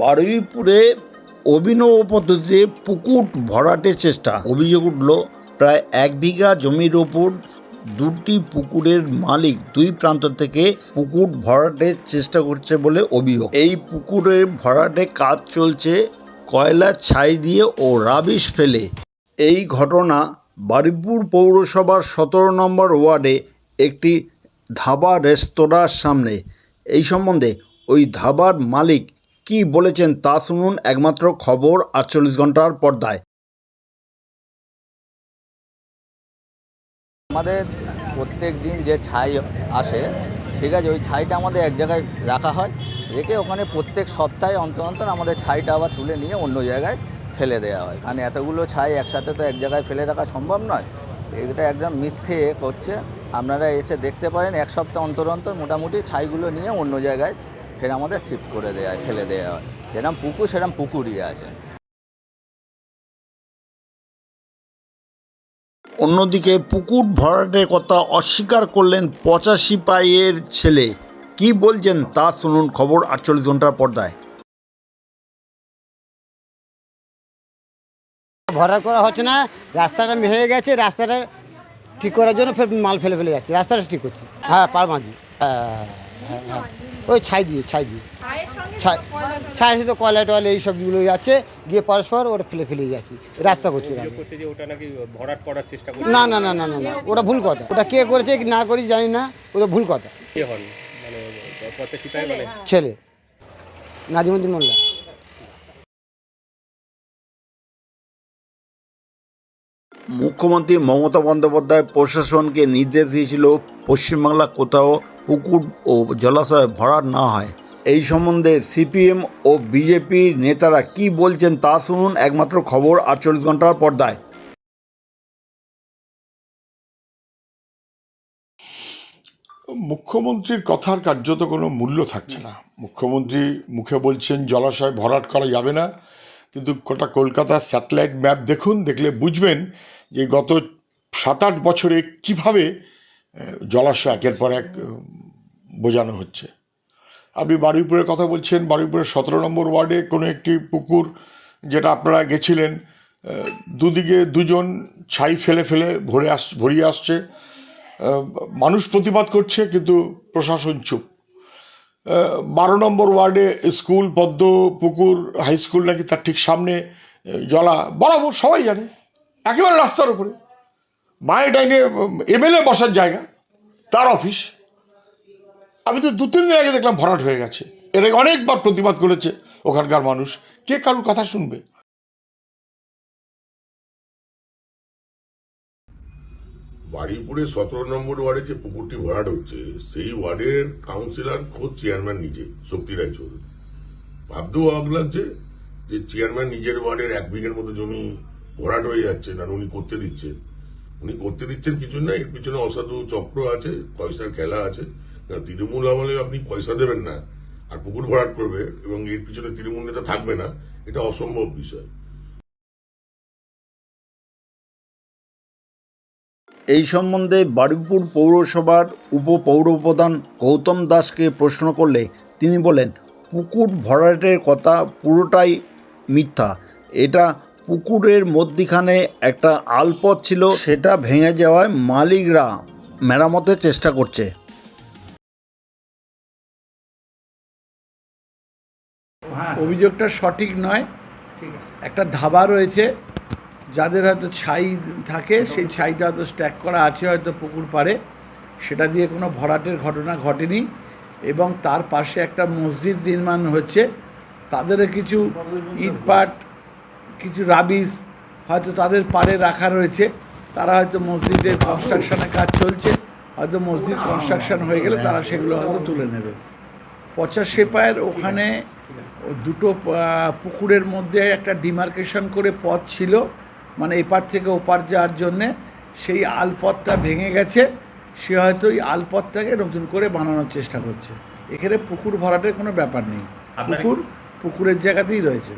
বারুইপুরে অভিনব পদ্ধতিতে পুকুর ভরাটের চেষ্টা। অভিযোগ উঠল, প্রায় এক বিঘা জমির ওপর দুটি পুকুরের মালিক দুই প্রান্ত থেকে পুকুর ভরাটের চেষ্টা করছে বলে অভিযোগ। এই পুকুরের ভরাটে কাজ চলছে, কয়লা ছাই দিয়ে ও রাবিশ ফেলে। এই ঘটনা বারুইপুর পৌরসভার সতেরো নম্বর ওয়ার্ডে একটি ধাবা রেস্তোরাঁর সামনে। এই সম্বন্ধে ওই ধাবার মালিক কি বলেছেন তা শুনুন একমাত্র খবর আটচল্লিশ ঘণ্টার পর্দায়। আমাদের প্রত্যেক দিন যে ছাই আসে, ঠিক আছে, ওই ছাইটা আমাদের এক জায়গায় রাখা হয়, রেখে ওখানে প্রত্যেক সপ্তাহে অন্তর অন্তর আমাদের ছাইটা আবার তুলে নিয়ে অন্য জায়গায় ফেলে দেওয়া হয়। কারণ এতগুলো ছাই একসাথে তো এক জায়গায় ফেলে রাখা সম্ভব নয়। এটা একদম মিথ্যে করছে। আপনারা এসে দেখতে পারেন, এক সপ্তাহ অন্তর অন্তর মোটামুটি ছাইগুলো নিয়ে অন্য জায়গায় ফের আমাদের শিফট করে দেওয়া হয় ফেলে দেওয়া হয়। যেরকম পুকুর সেরকম পুকুরই আছে। অন্যদিকে পুকুর ভরাটের কথা অস্বীকার করলেন পঁচাশি পাইয়ের ছেলে। কি বলছেন তা শুনুন খবর আটচল্লিশ ঘণ্টার পর্দায়। ভরাট করা হচ্ছে না রাস্তাটা ভেঙে গেছে রাস্তাটা ঠিক করার জন্য ফের মাল ফেলে ফেলে যাচ্ছে। রাস্তাটা ঠিক করছি। হ্যাঁ পার মাঝি হ্যাঁ হ্যাঁ হ্যাঁ। ওই ছাই দিয়ে ছাই দিয়ে। ছাই ছাই সাথে কয়লা টয়লা এই সবগুলো যাচ্ছে গিয়ে পরস্পর ওটা ফেলে ফেলে যাচ্ছি। রাস্তা করছি না না না না না না। ওটা ভুল কথা। ওটা কে করেছে কি না করি জানি না। ওটা ভুল কথা। মানে মানে? ছেলে। নাজিমুদ্দিন মোল্লা। মুখ্যমন্ত্রী মমতা বন্দ্যোপাধ্যায় প্রশাসনকে নির্দেশ দিয়েছিল পশ্চিমবাংলা কোথাও পুকুর ও জলাশয় ভরাট না হয়। এই সম্বন্ধে সিপিএম ও বিজেপির নেতারা কি বলছেন তা শুনুন একমাত্র খবর আটচল্লিশ ঘণ্টার পর্দায়। মুখ্যমন্ত্রীর কথার কার্যত কোনো মূল্য থাকছে না। মুখ্যমন্ত্রী মুখে বলছেন জলাশয় ভরাট করা যাবে না। কিন্তু গোটা কলকাতার স্যাটেলাইট ম্যাপ দেখুন, দেখলে বুঝবেন যে গত সাত আট বছরে কীভাবে জলাশয় একের পর এক বোঝানো হচ্ছে। আপনি বারুইপুরের কথা বলছেন, বারুইপুরের সতেরো নম্বর ওয়ার্ডে কোনো একটি পুকুর যেটা আপনারা গেছিলেন দুদিকে দুজন ছাই ফেলে ফেলে ভরে আস, ভরিয়ে আসছে। মানুষ প্রতিবাদ করছে, কিন্তু প্রশাসন চুপ। বারো নম্বর ওয়ার্ডে স্কুল, পদ্ম, পুকুর হাই স্কুল নাকি তার ঠিক সামনে জলা, বরাবর সবাই জানে, একেবারে রাস্তার উপরে। মায়ের ডাইনে এমএলএ বসার জায়গা, তার অফিস আমি তো দু, তিন দিন আগে দেখলাম ভরাট হয়ে গেছে। এর অনেকবার প্রতিবাদ করেছে ওখানকার মানুষ। কে কারুর কথা শুনবে? বারুইপুরে সতেরো নম্বর ওয়ার্ডে যে পুকুরটি ভরাট হচ্ছে, সেই ওয়ার্ডের কাউন্সিলর খোদ চেয়ারম্যান নিজে, শক্তি রায় চৌধুরী। ভাবতেও অবাক লাগছে যে চেয়ারম্যান নিজের ওয়ার্ডের এক বিঘের মতো জমি ভরাট হয়ে যাচ্ছে, না উনি করতে দিচ্ছেন। উনি করতে দিচ্ছেন কিছু না, এর পিছনে অসাধু চক্র আছে, পয়সার খেলা আছে। তৃণমূল আমলে আপনি পয়সা দেবেন না, আর পুকুর ভরাট করবে, এবং এর পিছনে তৃণমূল নেতা থাকবে না, এটা অসম্ভব বিষয়। এই সম্বন্ধে বারুইপুর পৌরসভার উপপৌরপ্রধান গৌতম দাসকে প্রশ্ন করলে তিনি বলেন পুকুর ভরাটের কথা পুরোটাই মিথ্যা। এটা পুকুরের মধ্যিখানে একটা আলপথ ছিল সেটা ভেঙে যাওয়ায় মালিকরা মেরামতের চেষ্টা করছে। অভিযোগটা সঠিক নয়। একটা ধাবা রয়েছে যাদের হয়তো ছাই থাকে, সেই ছাইটা হয়তো স্ট্যাক করা আছে হয়তো পুকুর পাড়ে। সেটা দিয়ে কোনো ভরাটের ঘটনা ঘটেনি এবং তার পাশে একটা মসজিদ নির্মাণ হচ্ছে। তাদেরও কিছু ইটপাট কিছু রাবিশ হয়তো তাদের পাড়ে রাখা রয়েছে। তারা হয়তো মসজিদের কনস্ট্রাকশনের কাজ চলছে। হয়তো মসজিদ কনস্ট্রাকশন হয়ে গেলে তারা সেগুলো হয়তো তুলে নেবে। পচাশ পায়ের ওখানে দুটো পুকুরের মধ্যে একটা ডিমার্কেশন করে পথ ছিল। মানে এপার থেকে ওপার যাওয়ার জন্যে সেই আলপথটা ভেঙে গেছে সে হয়তো ওই আলপথটাকে নতুন করে বানানোর চেষ্টা করছে। এখানে পুকুর ভরাটের কোনো ব্যাপার নেই। পুকুর পুকুরের জায়গাতেই রয়েছে।